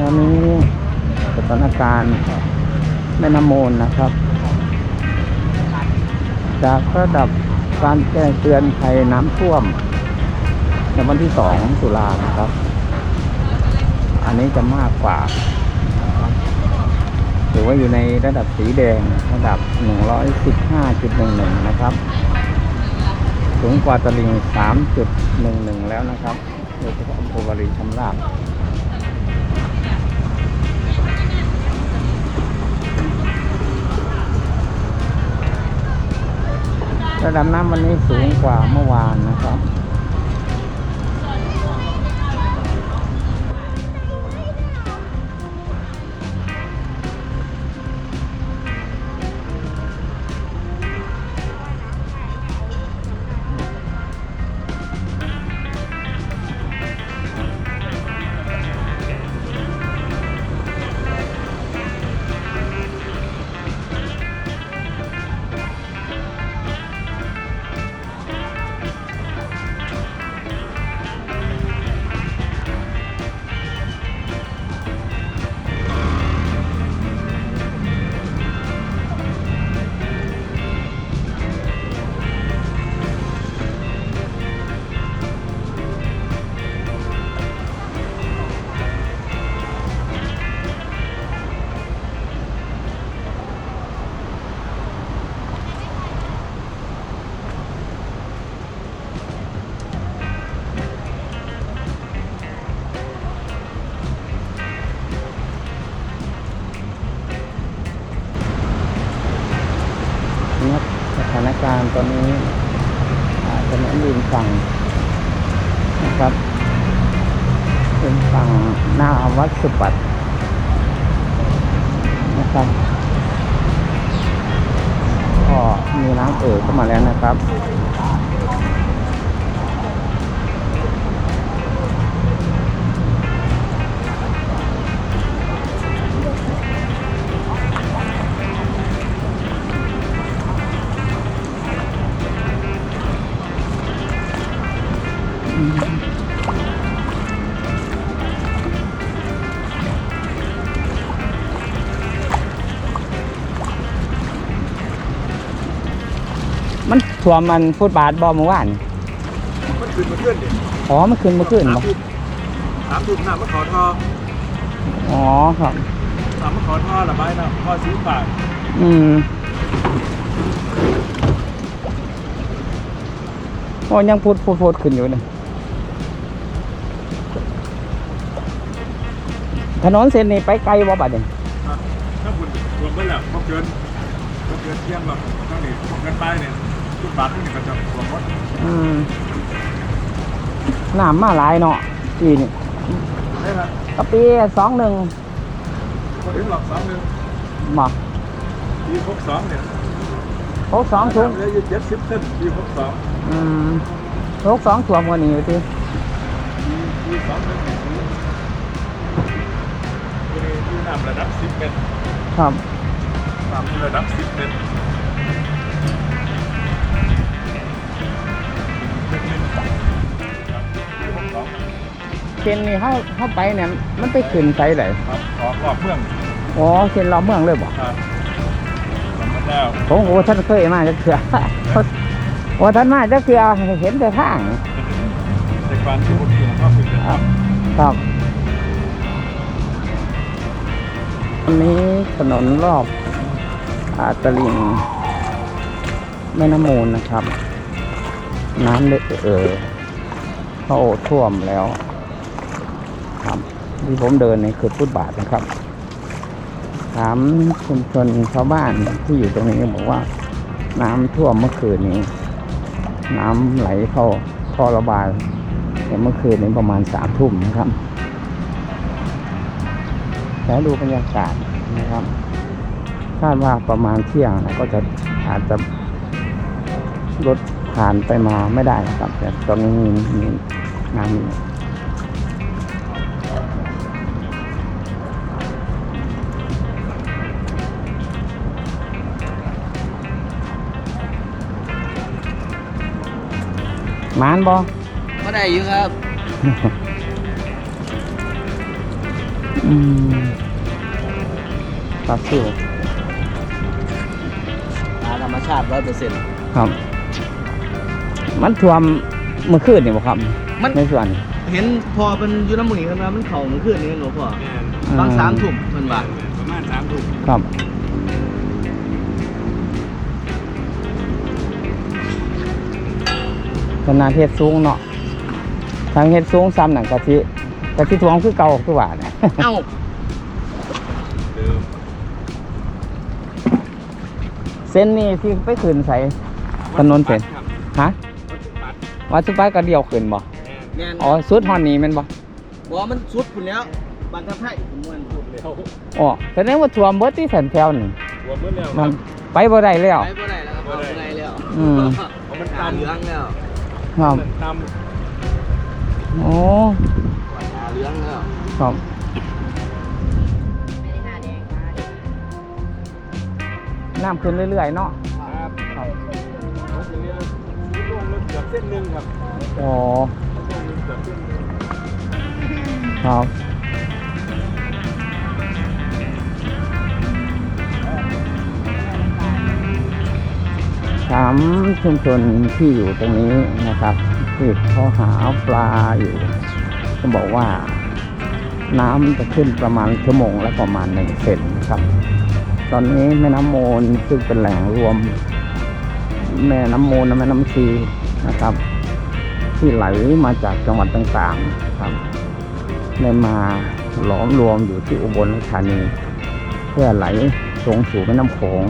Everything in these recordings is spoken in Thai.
ตอนนี้สถานการณ์แม่น้ำมูลนะครับ จากระดับการแจ้งเตือนภัยน้ำท่วม ในวันที่สองตุลานะครับ อันนี้จะมากกว่านะครับถือว่าอยู่ในระดับสีแดงระดับ 115.11 นะครับ สูงกว่าตลิ่ง 3.11 แล้วนะครับโดยเฉพาะอำเภอวารินชำราบระดับน้ำวันนี้สูงกว่าเมื่อวานนะครับ อนนี้อ่าถนนริมฝั่งนะครับเป็นฝั่งหน้าวัดสุปัตนะครับก็มีน้ำเอ่อเข้ามาแล้วนะครับ มันท่วมมันฟุตบาทบ่เมื่อวานมันขึ้นมาขึ้นดิอ๋อมันขึ้นเมื่อคืนสามบ่ทุ่มสามทุ่มน้ำมะขอทออ๋อครับสามมะขอทอระบายน้ำพอสีปากอืมโอ้ยังพูดพูดพูดขึ้นอยู่เลยถนนเส้นนี้ไปไกลบ่บัดนี้นะถ้าคุณรวมไปแล้วพอเกินพอเกินเที่ยงแบบทั้งนี้พอเกินไปเนี่ย ทุกบาททุกนี่ก็จะรวมหมดอืมน้ำมาหลายเนาะปีนี่ได้ละก็ปีสองหนึ่งพอถึงหลอกสองหนึ่งบ่ปีหกสองเนี่ยหกสองถุงเหลืออยู่เจ็ดสิบเส้นปีหกสองอืมหกสองถ่วมกว่านี้อยู่ที่ปีปีสองหนึ่งเนี่ยปีปีนี้ปีน้ำระดับสิบเมตรครับน้ำระดับสิบเมตร เส้นนี้เข้าเข้าไปเนี่ยมันไปขึ้นไสไหนครับขอรอบเมืองอ๋อเส้นรอบเมืองเลยบ่ครับทำมาแล้วโอ้โหท่านเคยมาจะเถื่อโอ้ท่านมาจะเถื่อเห็นแต่ทางในการที่ผมอยู่ก็คือจะทครับอันนี้ถนนรอบอาตลิงแม่น้ำมูลนะครับ น้ำเลอะเออเข้าท่วมแล้วครับ ที่ผมเดินนี่คือฟุตบาทนะครับ ถามชุมชนชาวบ้านที่อยู่ตรงนี้บอกว่า น้ำท่วมเมื่อคืนนี้ น้ำไหลเข้าท่อระบายแต่เมื่อคืนนี้ประมาณสามทุ่มนะครับแล้วดูบรรยากาศนะครับคาดว่าประมาณเที่ยงนะก็จะอาจจะรถผ่านไปมาไม่ได้นะครับ แต่ตอนนี้มีน้ำ อยู่มานบอก็ได้อยู่ครับอืมปลาซิวปลาธรรมชาติร้อยเปอร์เซ็นต์ครับ มันท่วมเมื่อคืนนี่บ่ครับ มันในส่วนเห็นพอเป็นอยูน้ำมือนี่ครับนะมันเข่ามันขึ้นนี่หนูพ่อแม่นบางสามถุ่มมันบาทประมาณสามถุงครับ ขนาดเฮ็ดสูงเนาะทางเฮ็ดสูงซ้ำหนังกะทิกะทิทวงคือเก่าคือว่าเนี่ยเอ้าเดิมเส้นนี้ที่ไปขึ้นใส่ถนนเส้นครับฮะวัดจุดปัดวัดสุไปก็เดียวขึ้นบ่แม่นแมนอ๋อสุดฮอนนี้แม่นบ่บอกว่ามันสุดคุณแล้วบันทับไทยผมมันพูดเลยเร็วอ๋อแสดงว่าท่วมเบิดที่สันแถวนี่รวมเมื่อแล้วคมัรันบไปบ่ได้แล้วไปบ่ได้แล้วครับเอาบ่ได้แล้วอืมเพราะมันตาตามเหลืองแล้ว ครับตามโอ้ตาเหลืองแล้วครับน้ำขึ้นเรื่อยๆเนาะครับครับรถอย่างเงี้ยช่วงรถเกือบเส้นหนึ่งครับอ๋อช่วงหนึ่งเกือบเส้นหนึ่งครับ ถามชุมชนที่อยู่ตรงนี้นะครับที่เขาหาปลาอยู่ก็บอกว่าน้ำจะขึ้นประมาณชั่วโมงละประมาณหนึ่งเซนครับ ตอนนี้แม่น้ำโมนซึ่งเป็นแหล่งรวม แม่น้ำโมนและแม่น้ำชีนะครับ ที่ไหลมาจากจังหวัดต่างๆครับได้มาหลอมรวมอยู่ที่อุบลราชธานี เพื่อไหลลงสู่แม่น้ำโขง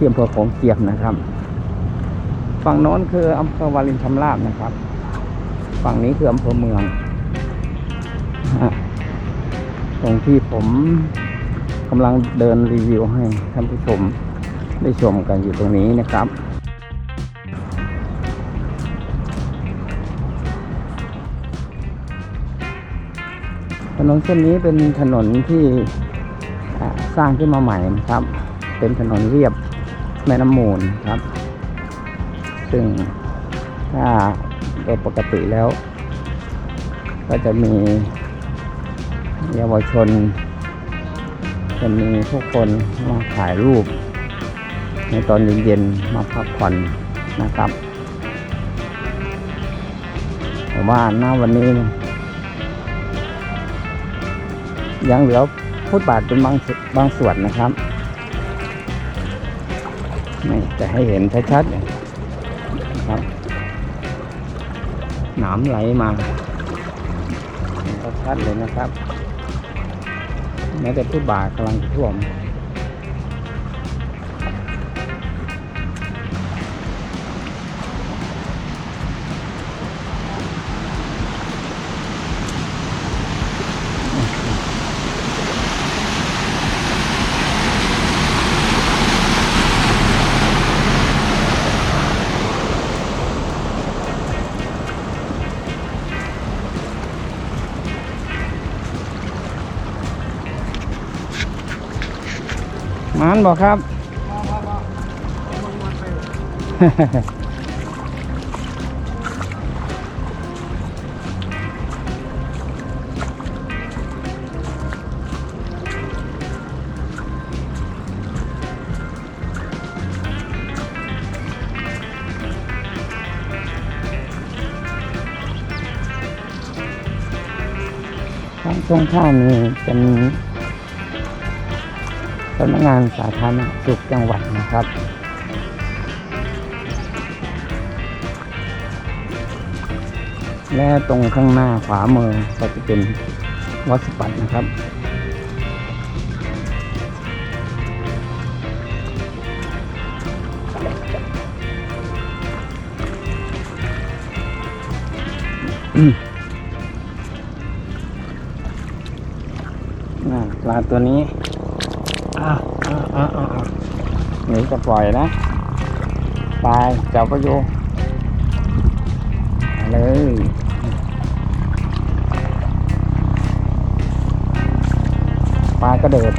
ที่อำเภอโขงเจียมนะครับ ฝั่งโน้นคืออำเภอวารินชำราบนะครับ ฝั่งนี้คืออำเภอเมืองตรงที่ผมกำลังเดินรีวิวให้ท่านผู้ชมได้ชมกันอยู่ตรงนี้นะครับถนนเส้นนี้เป็นถนนที่สร้างขึ้นมาใหม่นะครับ เป็นถนนเรียบ แม่น้ำมูลครับ ซึ่งถ้าโดยปกติแล้ว ก็จะมีเยาวชน จะมีผู้คนมาถ่ายรูป ในตอนเย็นๆมาพักผ่อนนะครับ แต่ว่าหน้าวันนี้ ยังเหลือฟุตบาทเป็นบางส่วนบางส่วนนะครับ นี่จะให้เห็นชัดๆนะครับหนามไหลมาชัดๆเลยนะครับ แม้แต่ผู้บาทกำลังท่วม มานบอกครับทางตรงข้ามนี่เป็น พนักงานสาธารณสุขจังหวัดนะครับ และตรงข้างหน้าขวามือก็จะเป็นวัดสปัดนะครับปลาตัวนี้ อ้าวอ้าวอ้าวอ้าวอ้าวหนีจะปล่อยนะ ไปจับประยมาเลยปลากระเดิด